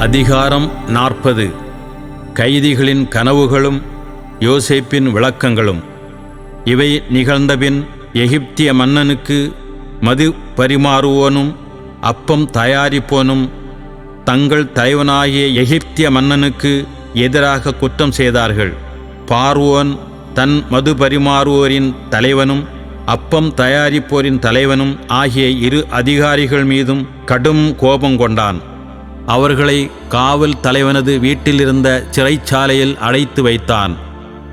அதிகாரம் நாற்பது. கைதிகளின் கனவுகளும் யோசேப்பின் விளக்கங்களும். இவை நிகழ்ந்தபின் எகிப்திய மன்னனுக்கு மது பரிமாறுவோனும் அப்பம் தயாரிப்போனும். தங்கள் தலைவனாகிய எகிப்திய மன்னனுக்கு எதிராக குற்றம் செய்தார்கள். பார்வோன் தன் மது பரிமாறுவோரின் தலைவனும் அப்பம் தயாரிப்போரின் தலைவனும் ஆகிய இரு அதிகாரிகள் மீதும் கடும் கோபம் கொண்டான். அவர்களை காவல் தலைவனது வீட்டிலிருந்த சிறைச்சாலையில் அடைத்து வைத்தான்.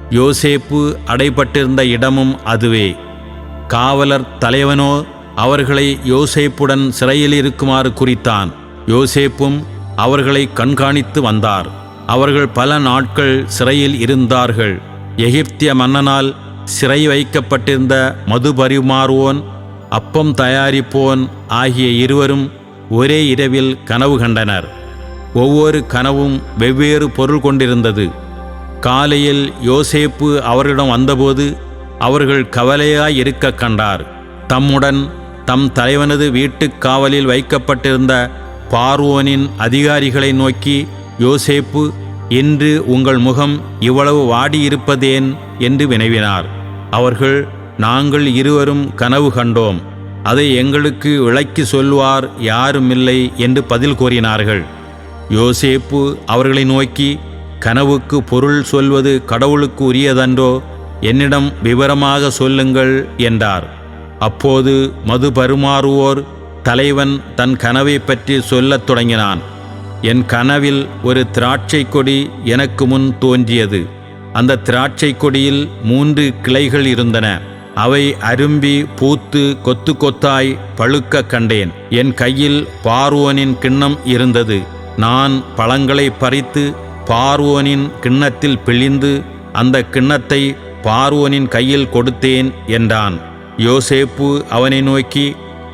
யோசேப்பு அடைபட்டிருந்த இடமும் அதுவே. காவலர் தலைவனோ அவர்களை யோசேப்புடன் சிறையில் இருக்குமாறு குறித்தான். யோசேப்பும் அவர்களை கண்காணித்து வந்தார். அவர்கள் பல நாட்கள் சிறையில் இருந்தார்கள். எகிப்திய மன்னனால் சிறை வைக்கப்பட்டிருந்த மது பரிமாறுவோன் அப்பம் தயாரிப்போன் ஆகிய இருவரும் ஒரே இரவில் கனவு கண்டனர். ஒவ்வொரு கனவும் வெவ்வேறு பொருள் கொண்டிருந்தது. காலையில் யோசேப்பு அவர்களிடம் வந்தபோது அவர்கள் கவலையாய் இருக்க கண்டார். தம்முடன் தம் தலைவனது வீட்டுக் காவலில் வைக்கப்பட்டிருந்த பார்வோனின் அதிகாரிகளை நோக்கி யோசேப்பு இன்று உங்கள் முகம் இவ்வளவு வாடியிருப்பதேன்? என்று வினவினார். அவர்கள் நாங்கள் இருவரும் கனவு கண்டோம். அதை எங்களுக்கு விளக்கி சொல்வார் யாருமில்லை என்று பதில் கூறினார்கள். யோசேப்பு அவர்களை நோக்கி கனவுக்கு பொருள் சொல்வது கடவுளுக்கு உரியதன்றோ? என்னிடம் விவரமாக சொல்லுங்கள் என்றார். அப்போது மது பருமாறுவோர் தலைவன் தன் கனவை பற்றி சொல்லத் தொடங்கினான். என் கனவில் ஒரு திராட்சை கொடி எனக்கு முன் தோன்றியது. அந்த திராட்சை கொடியில் மூன்று கிளைகள் இருந்தன. அவை அரும்பி பூத்து கொத்து கொத்தாய் பழுக்க கண்டேன். என் கையில் பார்வோனின் கிண்ணம் இருந்தது. நான் பழங்களை பறித்து பார்வோனின் கிண்ணத்தில் பிழிந்து அந்த கிண்ணத்தை பார்வோனின் கையில் கொடுத்தேன் என்றான். யோசேப்பு அவனை நோக்கி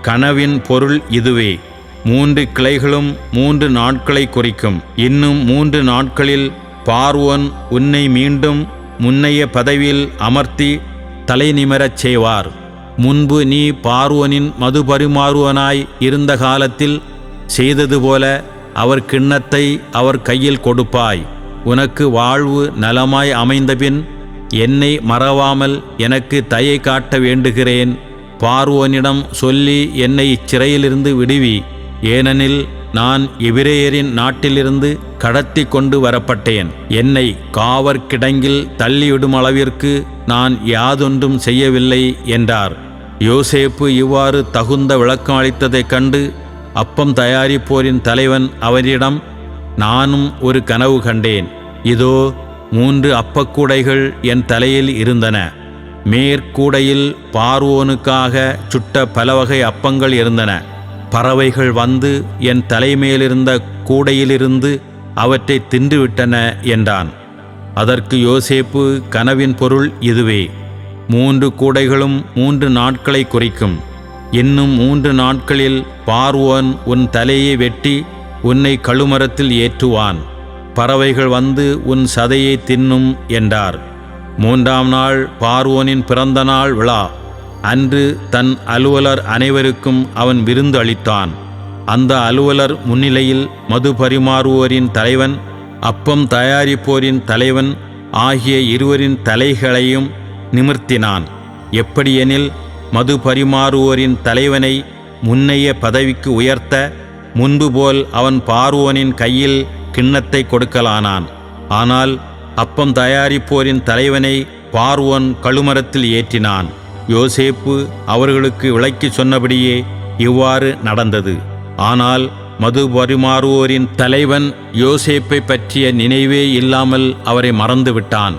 கனவின் பொருள் இதுவே. மூன்று கிளைகளும் மூன்று நாட்களை குறிக்கும். இன்னும் மூன்று நாட்களில் பார்வோன் உன்னை மீண்டும் முன்னைய பதவியில் அமர்த்தி தலை நிமிரச் செய்வார். முன்பு நீ பார்வோனின் மது பரிமாறுவனாய் இருந்த காலத்தில் செய்தது போல அவர் கிண்ணத்தை அவர் கையில் கொடுப்பாய். உனக்கு வாழ்வு நலமாய் அமைந்தபின் என்னை மறவாமல் எனக்கு தயை காட்ட வேண்டுகிறேன். பார்வோனிடம் சொல்லி என்னை இச்சிறையிலிருந்து விடுவி. ஏனெனில் நான் எபிரேயரின் நாட்டிலிருந்து கடத்தி கொண்டு வரப்பட்டேன். என்னை காவற் கிடங்கில் தள்ளிவிடும் அளவிற்கு நான் யாதொன்றும் செய்யவில்லை என்றார். யோசேப்பு இவ்வாறு தகுந்த விளக்கம் அளித்ததைக் கண்டு அப்பம் தயாரிப்போரின் தலைவன் அவரிடம் நானும் ஒரு கனவு கண்டேன். இதோ மூன்று அப்பக்கூடைகள் என் தலையில் இருந்தன. மேற்கூடையில் பார்வோனுக்காக சுட்ட பலவகை அப்பங்கள் இருந்தன. பறவைகள் வந்து என் தலைமையிலிருந்த கூடையிலிருந்து அவற்றை தின்றுவிட்டன என்றான். அதற்கு யோசேப்பு கனவின் பொருள் இதுவே. மூன்று கூடைகளும் மூன்று நாட்களை குறிக்கும். இன்னும் மூன்று நாட்களில் பார்வோன் உன் தலையை வெட்டி உன்னை கழுமரத்தில் ஏற்றுவான். பறவைகள் வந்து உன் சதையை தின்னும் என்றார். மூன்றாம் நாள் பார்வோனின் பிறந்த நாள் விழா. அன்று தன் அலுவலர் அனைவருக்கும் அவன் விருந்து அளித்தான். அந்த அலுவலர் முன்னிலையில் மது பரிமாறுவோரின் தலைவன் அப்பம் தயாரிப்போரின் தலைவன் ஆகிய இருவரின் தலைகளையும் நிமிர்த்தினான். எப்படியெனில் மது பரிமாறுவோரின் தலைவனை முன்னைய பதவிக்கு உயர்த்த முன்பு போல் அவன் பார்வோனின் கையில் கிண்ணத்தை கொடுக்கலானான். ஆனால் அப்பம் தயாரிப்போரின் தலைவனை பார்வோன் கழுமரத்தில் ஏற்றினான். யோசேப்பு அவர்களுக்கு விளக்கி சொன்னபடியே இவ்வாறு நடந்தது. ஆனால் மது பரிமாறுவோரின் தலைவன் யோசேப்பை பற்றிய நினைவே இல்லாமல் அவரை மறந்துவிட்டான்.